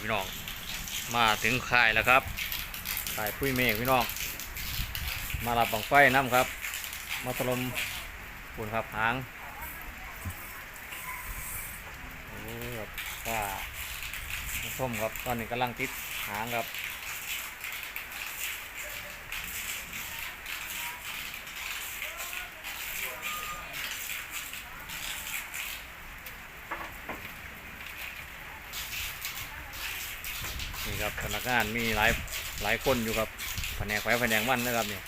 พี่น้อง มาถึงค่ายแล้วครับค่ายพุ้ยเมฆพี่น้อง มารับบังไฟน้ำครับ มาถล่มปุ่นครับหางโอ้ยครับว่าส้มครับ ตอนนี้กำลังติดหางครับ ครับพนักงานมีหลายหลายคนอยู่ครับแผนกไฟแผนกมันนะครับเนี่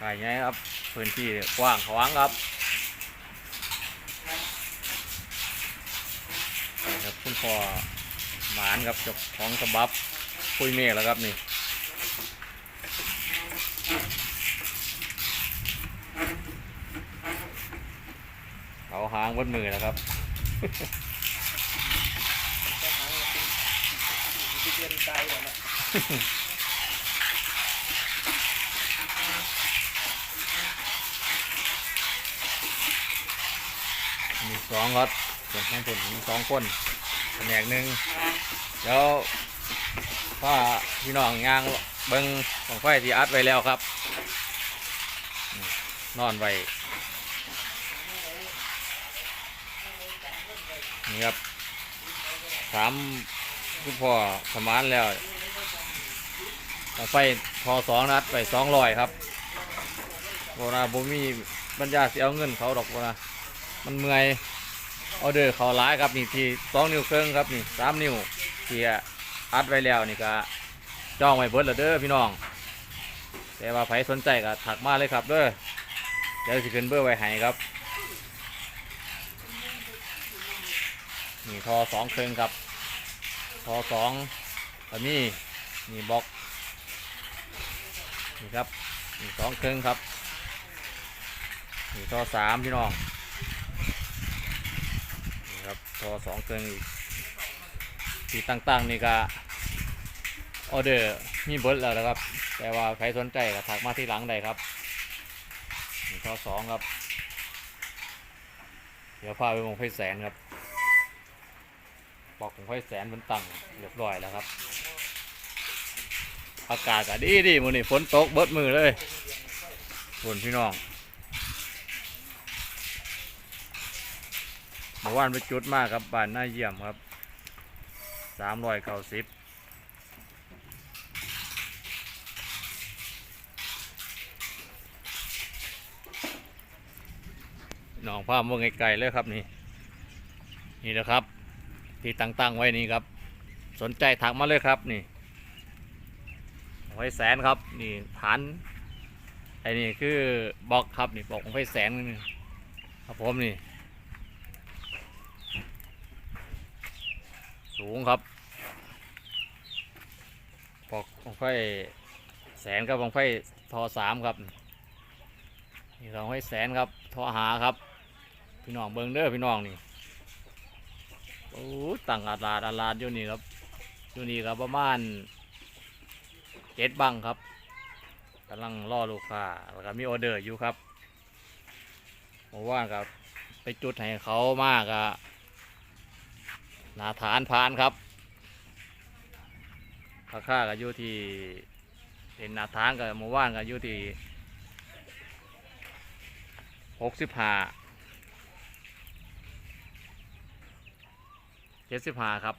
ขายไงครับพื้นที่กว้างขวางครับครับคุณพ่อหมานครับจ้าของสบับคุยเมฆแล้วครับนี่ เขาหางบนมือแล้วครับมีสองครับส่วนข้างบนมีสองคนแผนกหนึ่งแล้วพ่อพี่น้องยาง เบิ้งของไฟที่อัดไว้แล้วครับ นอนไว้นี่ครับถามคุณพ่อสมานแล้วไฟพอสองนัดไปสองร้อยครับโบราบ่มีปัญญาเสิเอาเงินเขาดอกโบรามันเมื่อยออเดอร์เขาร้ายครับนี่ที่สองนิ้วครึ่งครับนี่สามนิ้วที่อัดไว้แล้วนี่ก็ จ้องไว้เบิดแล้วเด้อพี่น้อง แต่ว่าใครสนใจก็ถักมาเลยครับเด้อเดี๋ยวสิขึ้นเบอร์ไว้ให้ครับนี่ทอสองเครึ่งครับทอสองแบบนี้นี่บล็อกนี่ครับนี่สองเครึ่งครับนี่ทอสามพี่น้องนี่ครับทอสองเครื่องอีกที่ตั้งๆนี่ก็ ออเดอร์มีเบิร์ดแล้วนะครับ แต่ว่าใครสนใจก็ทักมาที่หลังได้ครับนี่ทอสองครับ เดี๋ยวพาไปมองไฟแสนครับบอกของไฟแสนมันตั้งเรียบร้อยแล้วครับ อากาศก็ดีดีมือนี่ฝนตกเบิดมือเลยฝนพี่น้องเมื่อวานไปจุดมากครับบ้านน้าเยี่ยมครับสามร้อยเก้าสิบน้อง ภาพเมืองไกลๆเลยครับนี่ นี่นะครับ ที่ตั้งๆไว้นี่ครับ สนใจถักมาเลยครับนี่ไว้แสนครับ นี่ฐานไอ้นี่คือบล็อกครับนี่บล็อกของไฟแสนนี่ครับผมนี่ สูงครับปอกบังไฟแสนกับบังไฟทอสามครับนี่บังไฟแสนครับทอหาครับ พี่น้องเบิงเด้อพี่น้องนี่โอ้ตั้งอาลาดอาลาดอยู่นี่ครับอยู่นี่ครับประมาณเจ็ดบังครับกำลังรอลูกค้าแล้วก็มีออเดอร์อยู่ครับเพราะว่ากับไปจุดให้เขามากอะนาฐานพานครับราคาก็อยู่ที่เป็นนาฐานกับหมู่บ้านก็อยู่ที่หกสิบห้า เจ็ดสิบห้าครับ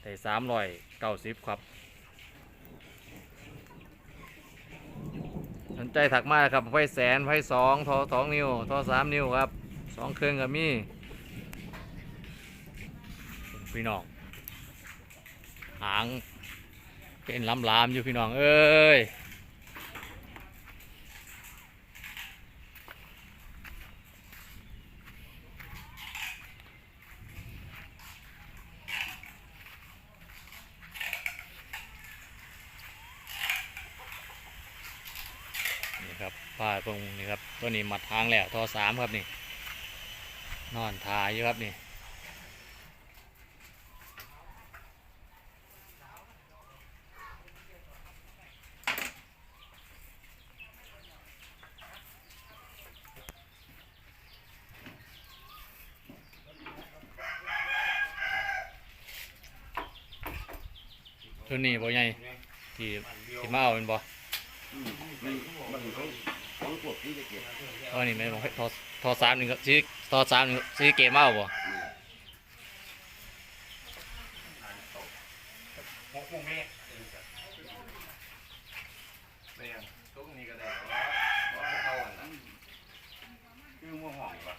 แต่สามร้อยเก้าสิบครับ สนใจถักมาครับไฟแสนไฟสองทอสองนิ้วทอสามนิ้วครับสองเครื่องกับมีพี่น้อง หางเป็นลำลามอยู่พี่น้อง เอ้ย มาทางแล้วทอสามครับนี่ นอนทายอยู่ครับนี่ตัวนี้บ่ใหญ่ที่ที่มาเอาเป็นบ่ พวกที่จะเก็บเออนี่ไม่นบ่ให้ทอทอสามหนึ่งก็ซื้อทอสามหนึ่งซื้อเกมเอาบ่ หกโมงแม่ไม่ยังทุกนี้ก็ได้ว่าว่าเข้าอันนั้นคือม่วงห่องปะ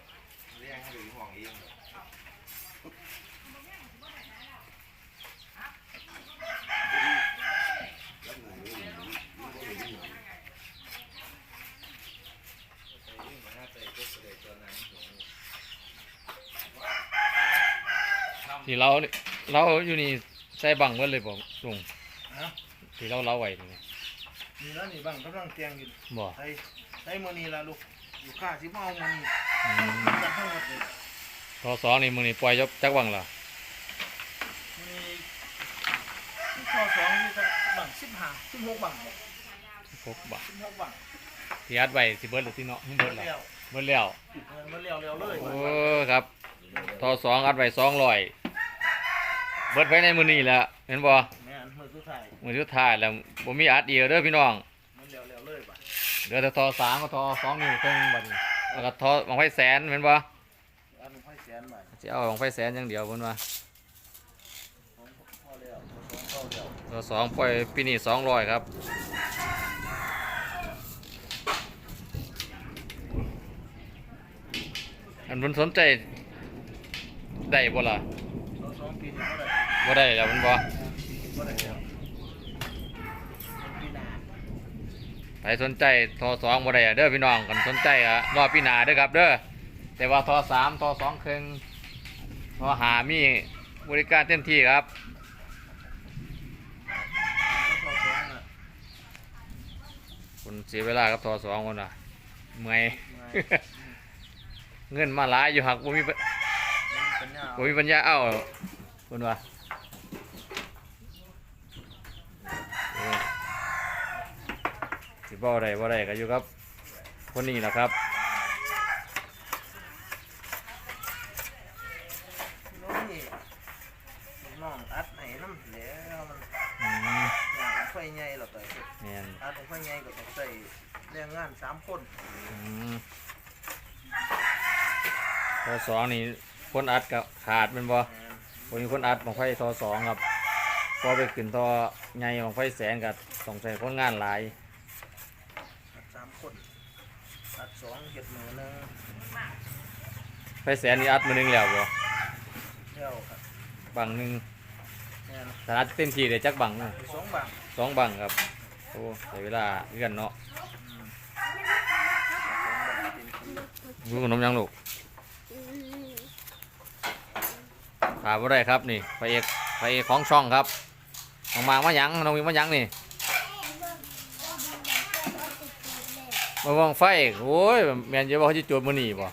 เรียกให้หรือห่องเองใส่ตุ๊กเด็กตัวนั้น ที่เราเราอยู่นี่ใส่บังเบิดเลยบ่ลุงฮะที่เราเราไว้นี่มีแล้วนี่บ้างกำลังเตียงอยู่บ่ใส่ใส่มือนี้ละลูกอยู่ข้าสิมาเอามือนี้อืมจะให้หมดเลยทอสองนี่มื้อนี้ปล่อยยกจักบังล่ะมีที่ข้อสองมีตั้งบังสิบห้าสิบหกบังบอกพกบังสิบหกบังที่อัดไว้สิเบิดหรือสิเนาะเบิดล่ะเลี้ยวเบิดแล้วเออมันเลี้ยวเลี้ยวเลยโอ้ครับทอสองอัดไว้200 เบิดไว้ในมื้อนี้แหละเห็นบ่แม่นมือสุดท้ายมื้อสุดท้ายแล้วบ่มีอัดอีกเด้อพี่น้องมันเลี้ยวเลี้ยวเลยบัดเหลือแต่ทอสามกับทอสองนิ้วครึ่งบัดนี้แล้วก็ทอบังไฟแสนเห็นบ่อันนี้ค่อยแสนบัดสิเอาบังไฟแสนอย่างเดียวเพิ่นว่าของพ่อเลี้ยวของพ่อเลี้ยวทอสองปล่อยปีนี้200ครับอันเพิ่นสนใจได้บ่ล่ะ สองสองปีนี้ก็ได้ บ่ได้แล้วเพิ่นบ่ก็ได้แล้วปีหน้าใครสนใจทอสองบ่ได้อะเด้อพี่น้องกันสนใจอะรอปีหน้าเด้อครับ เด้อแต่ว่าทอสามทอสองเครึ่งทอหามีบริการเต็มที่ครับข้อสองน่ะคุณเสียเวลากับทอสองคนน่ะเมื่อยเงินมาหลายอยู่หักบ่มีปมันปัญบ่มีปัญญาเอ้าคุณว่าเออ สิบ่ได้บ่ได้ก็อยู่ครับ คนนี้แหละครับน้องนี่น้องอัดให้น้ำแล้วมันอืมอยากไฟใหญ่หรอกเลยแม่นอาต้องไฟใหญ่ก็ต้องใส่แรงงานสามคนอืมทอสองนี่คนอัดกับขาดแมันบ่แม่นผมมีคนอัดของไฟทอสองครับพอไปขึ้นทอใหญ่ของไฟแสนกับต้องใช้คนงานหลาย อัดสามคนอัด สองเห็ดหนึ่งหนึ่งไฟแสนนี่อัดมือหนึงแล้วบ่เที่ยวครับบังหนึงแม่นถ้าอัดเต็มที่ได้จักบังนะสองบางสองบังครับโอ้ใช้เวลาเลื่อนเนาะอืมสองบางเป็นคนรู้ขนมยังลูกขาบ่ได้ครับนี่พระเอกพระเอกของช่องครับน้องมางมาหยังน้องมีมาหยังนี่ มาวางไฟ โอ้ยแม่นจะบอกเขาจะจูดมือนี่บ่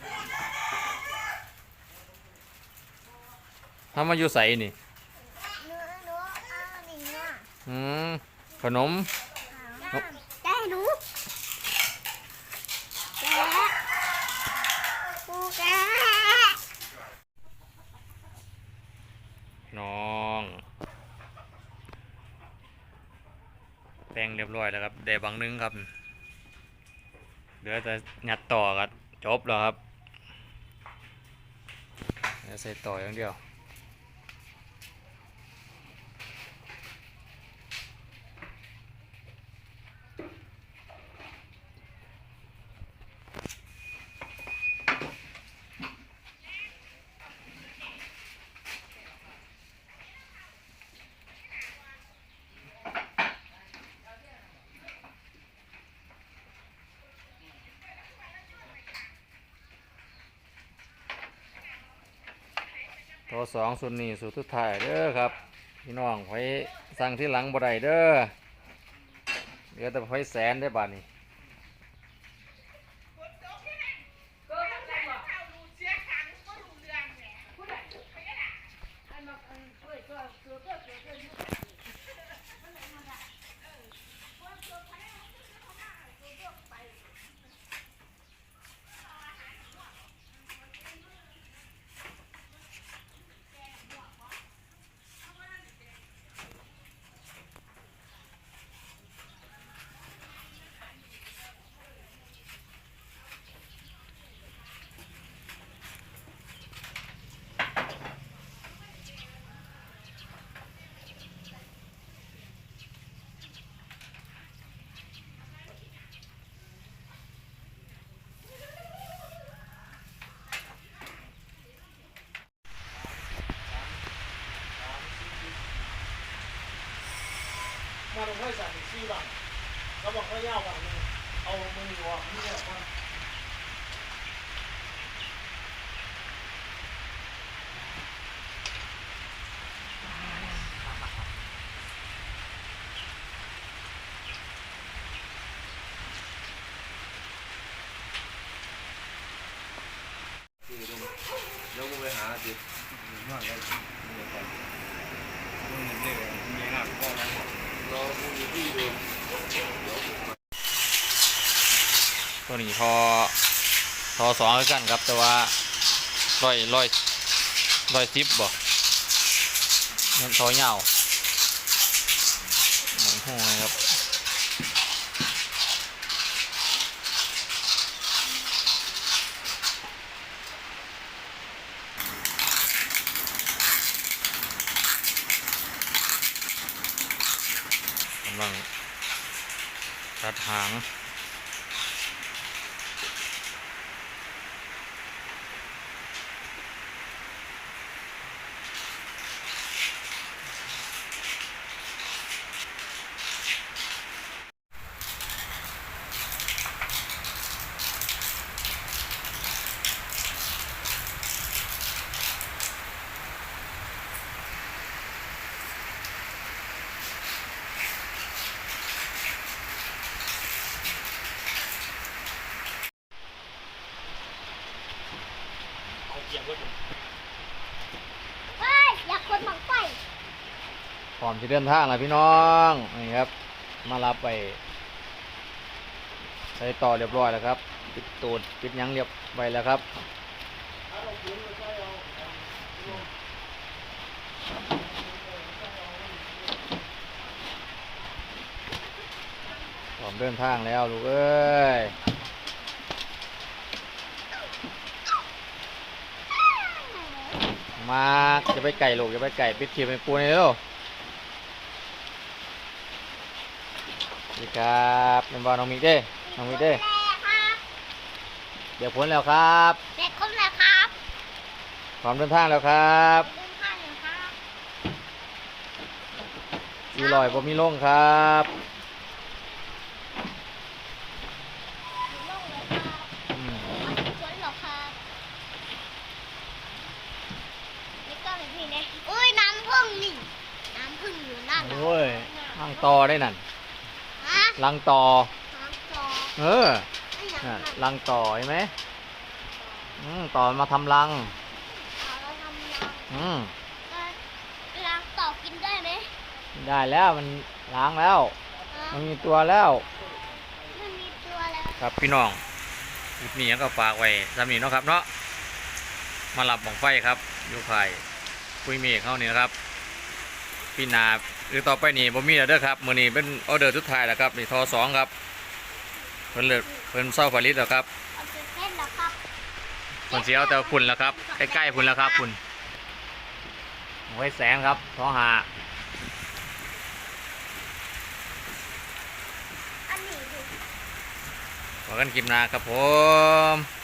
ทำมาอยู่ใสนี่หนูหนูเอาหนิงอะอืมขนมได้หนูแกะกูแกะน้องแปลงเรียบร้อยแล้วครับ ได้บังหนึงครับ เหลือแต่งัดต่อกันจบแล้วครับใส่ต่ออย่างเดียว ตัวสองส่วนนี้สูตรทุดท้ายเด้อครับ พี่น้องไว้สั่งที่หลังบ่ได้เด้อเหลือแต่ไฟแสนได้อบานี้ มาลงไฟสามสี่บางแล้วบอกว่าย่าวบางนึงเอามือออกนี่ออกมา คือดูเดี๋ยวกูไปหาสิ มากเลยมึงเด็กมึงยังหักพ่อนะ รอกูอยู่ที่เดิม ตัวนี้ทอทอสองกันครับ แต่ว่าร้อยร้อยร้อยสิบบ่นั่นทอยาวหนังหูนะครับกำลังตัดหาง เอยงไว้ผมเฮ้ยอยากคนบังไฟพร้อมที่เดินทางแล้วพี่น้องนี่ครับ มารับไปใส่ต่อเรียบร้อยแล้วครับปิดตูดปิดยังเรียบไว้แล้วครับพร้อมเดินทางแล้วลูกเอ้ย มาจะไปไก่ลูกจะไปไก่ปิดขีบเป็นปูนี่เร็วสวัสดีครับเป็นบอลน้องมิกเด้น้องมิกเด้แม่ครับเดี๋ยวพ้นแล้วครับเด็กคนแล้วครับพร้อมเดินทางแล้วครับเดินข้างเลยครับอีลอยบ่มีลงครับ อยู่โล่งเลยครับ อืม สวยเหรอครับนี่ก็เป็นพี่เนี่ยอุ้ยน้ำพึ่งนี่ น้ำพึ่งอยู่นั่นน่ะ โอ้ยลัง ต่อได้นั่นฮะลังต่อน้ำจอเออไม่อยากน่ะทำลังต่อเห็นไหมอืมต่อมาทำรังเอาแล้วทำรังอืมเอ่อรังต่อกินได้ไหมได้แล้วมันล้างแล้วฮะมันมีตัวแล้วไม่มีตัวแล้ว ครับพี่น้องคลิปนี้ก็ฝากไว้สำนี้เนาะครับเนาะมาหลับบังไฟครับอยู่ภายคุยเมฆเขานี่นะครับพี่นา หรือต่อไปนี่บ่มีแล้วเด้อครับมื้อนี้เป็นออเดอร์สุดท้ายแล้วครับนี่ทอสองครับเพิ่นเลิกเพิ่นเศร้าผลิตแล้วครับเอาไปเล่นแล้วครับเพิ่นสิเอาแต่ฝุ่นแล้วครับใกล้ๆฝุ่นแล้วครับฝุ่นไว้แสงครับท้องหาอันนี้ดู ขอกันคลิปหน้าครับผม